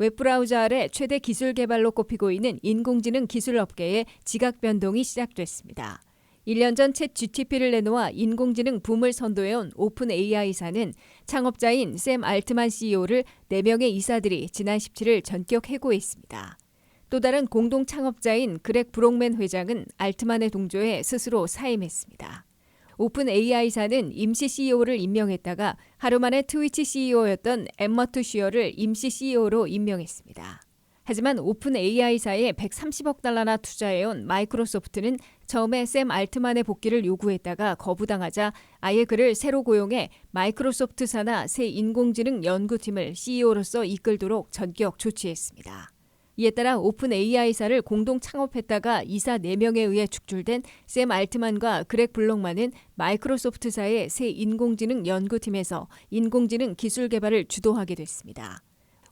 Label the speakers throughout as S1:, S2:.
S1: 웹브라우저 아래 최대 기술 개발로 꼽히고 있는 인공지능 기술 업계의 지각 변동이 시작됐습니다. 1년 전 챗 GTP를 내놓아 인공지능 붐을 선도해온 오픈 AI사는 창업자인 샘 알트만 CEO를 4명의 이사들이 지난 17일 전격 해고했습니다. 또 다른 공동 창업자인 그렉 브록맨 회장은 알트만의 동조에 스스로 사임했습니다. 오픈 AI사는 임시 CEO를 임명했다가 하루 만에 트위치 CEO였던 엠머트 슈어를 임시 CEO로 임명했습니다. 하지만 오픈 AI사에 130억 달러나 투자해온 마이크로소프트는 처음에 샘 알트만의 복귀를 요구했다가 거부당하자 아예 그를 새로 고용해 마이크로소프트 산하 새 인공지능 연구팀을 CEO로서 이끌도록 전격 조치했습니다. 이에 따라 오픈 AI사를 공동 창업했다가 이사 4명에 의해 축출된 샘 알트만과 그렉 블록만은 마이크로소프트사의 새 인공지능 연구팀에서 인공지능 기술 개발을 주도하게 됐습니다.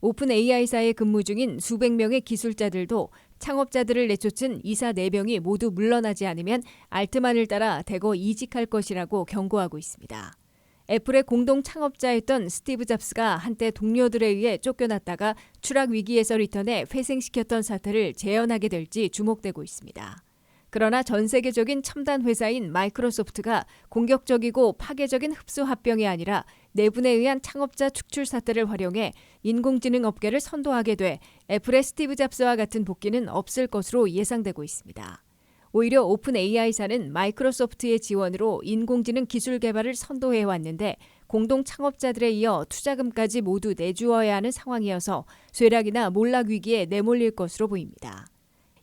S1: 오픈 AI사에 근무 중인 수백 명의 기술자들도 창업자들을 내쫓은 이사 4명이 모두 물러나지 않으면 알트만을 따라 대거 이직할 것이라고 경고하고 있습니다. 애플의 공동 창업자였던 스티브 잡스가 한때 동료들에 의해 쫓겨났다가 추락 위기에서 리턴해 회생시켰던 사태를 재현하게 될지 주목되고 있습니다. 그러나 전 세계적인 첨단 회사인 마이크로소프트가 공격적이고 파괴적인 흡수 합병이 아니라 내분에 의한 창업자 축출 사태를 활용해 인공지능 업계를 선도하게 돼 애플의 스티브 잡스와 같은 복귀는 없을 것으로 예상되고 있습니다. 오히려 오픈 AI사는 마이크로소프트의 지원으로 인공지능 기술 개발을 선도해 왔는데 공동 창업자들에 이어 투자금까지 모두 내주어야 하는 상황이어서 쇠락이나 몰락 위기에 내몰릴 것으로 보입니다.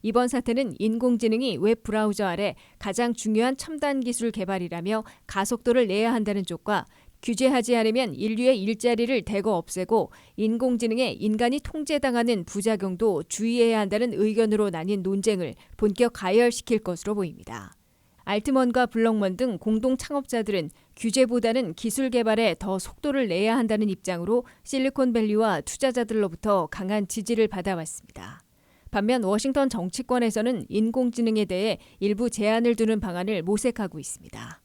S1: 이번 사태는 인공지능이 웹 브라우저 아래 가장 중요한 첨단 기술 개발이라며 가속도를 내야 한다는 쪽과 규제하지 않으면 인류의 일자리를 대거 없애고 인공지능에 인간이 통제당하는 부작용도 주의해야 한다는 의견으로 나뉜 논쟁을 본격 가열시킬 것으로 보입니다. 알트먼과 블럭먼 등 공동 창업자들은 규제보다는 기술 개발에 더 속도를 내야 한다는 입장으로 실리콘밸리와 투자자들로부터 강한 지지를 받아왔습니다. 반면 워싱턴 정치권에서는 인공지능에 대해 일부 제한을 두는 방안을 모색하고 있습니다.